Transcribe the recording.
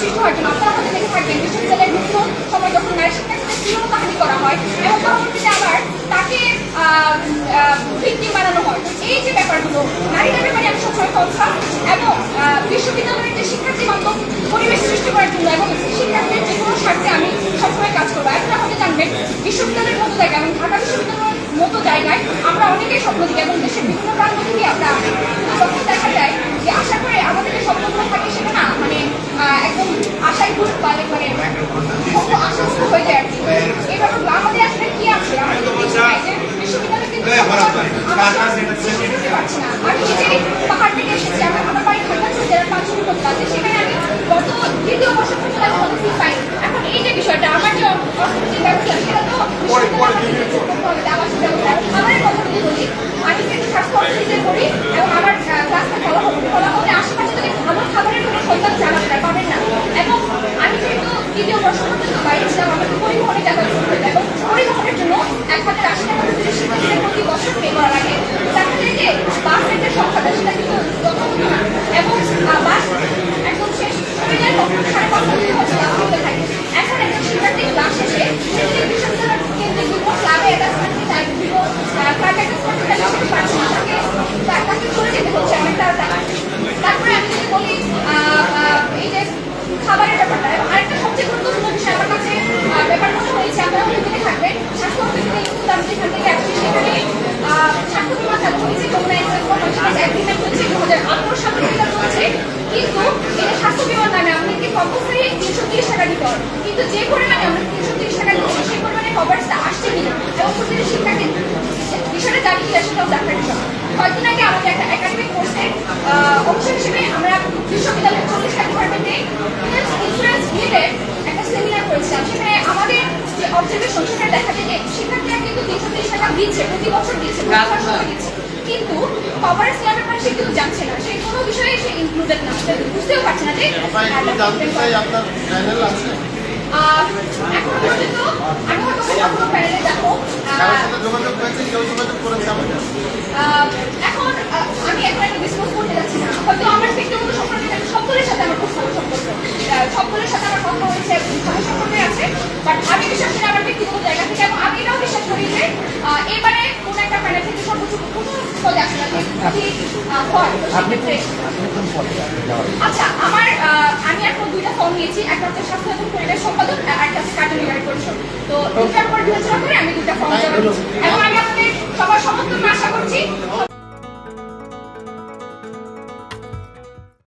সৃষ্টি হয়েছেন আপনারা হয়তো দেখে থাকবেন বিশ্ববিদ্যালয়ের বিভিন্ন সময় যখন নারী শিক্ষার্থীদের শ্রীলতাহানি করা হয়। আবার তাকে ভিত্তিম বানানো হয়। এই যে ব্যাপারগুলো, নারীদের ব্যাপারে কথা এবং বিশ্ববিদ্যালয়ের যে শিক্ষার্থী বান্ধব পরিবেশ সৃষ্টি জন্য এবং শিক্ষার্থীদের যে আমি সবসময় কাজ করব। জানবেন, বিশ্ববিদ্যালয়ের মতো জায়গা এবং ঢাকা বিশ্ববিদ্যালয়ের মতো জায়গায় আমরা অনেকেই স্বপ্ন দিই এবং দেশের বিভিন্ন প্রান্ত থেকে আমরা তখন দেখা যায় যে আশা করে আমাদের আমি যদি স্বাস্থ্য অর্থনীতি করি এবং আমার ক্লাসটা ফলাফল ফলাফলে আশেপাশে যদি ভালো খাবারের কোনো সন্ধান চান আপনারা পাবেন না এবং আমি যেহেতু দ্বিতীয় বর্ষ পর্যন্ত বাইরে ছিলাম আমাকে পরিবহনে যাতায়াত করতে হতো এবং পরিবহনের জন্য এক হাজার আশি টাকা করে শিক্ষার্থীদের প্রতি বছর পে করা লাগে দেখা যায় যে বাসের যে সংখ্যাটা সেটা কিন্তু যথাযথ না এবং আহ, বাস একদম শেষ হয়ে যায় তখন সাড়ে পাঁচটা থেকে হচ্ছে ক্লাস করতে থাকে এখন একজন শিক্ষার্থী ক্লাস শেষে কেন্দ্রীয় বিশ্ববিদ্যালয়ের কেন্দ্রিক বিভিন্ন ক্লাবে অ্যাটাচমেন্ট চাই বিভিন্ন ক্লাব অ্যাটাচমেন্ট চাইলে সেটা পারছে না তাকে তা- তাকে চলে যেতে হচ্ছে অনেক তাড়াতাড়ি স্বাস্থ্য অফিসে কিন্তু আমি যেখান কিন্তু স্বাস্থ্য বিমার নামে আমাদেরকে কম্পালসারি কিন্তু যে পরিমাণে আমরা তিনশো তিরিশ টাকা দিচ্ছি সেই পরিমাণে কভারেজটা আসছে কিনা, এবং প্রতিটি শিক্ষার্থী বিষয়টা জানি কিনা সেটাও দেখার বিষয়। কয়েকদিন আগে আমাদের একটা একাডেমিক কোর্সের অংশ হিসেবে আমরা বিশ্ববিদ্যালয়ের চল্লিশটা ডিপার্টমেন্টে ইন্স্যুরেন্স রিলেটেড একটা সেমিনার করেছিলাম। সেখানে আমাদের যে অবজারভেশন সেখানে দেখা যায় যে শিক্ষার্থীরা কিন্তু তিনশো তিরিশ টাকা দিচ্ছে, প্রতি বছর দিচ্ছে কিন্তু কভারেজ নেওয়ার ব্যাপারে সে কিন্তু জানছে না। সে কোনো বিষয়ে সে ইনক্লুডেড না। বুঝতেও পারছে না যে আপনার চ্যানেল আছে? এখনও আমি এখন একটা ডিসকাস আচ্ছা আমার আমি এখন দুইটা ফর্ম নিয়েছি। একটা হচ্ছে স্বাস্থ্য একটা হচ্ছে তো দুটার উপর বিবেচনা করে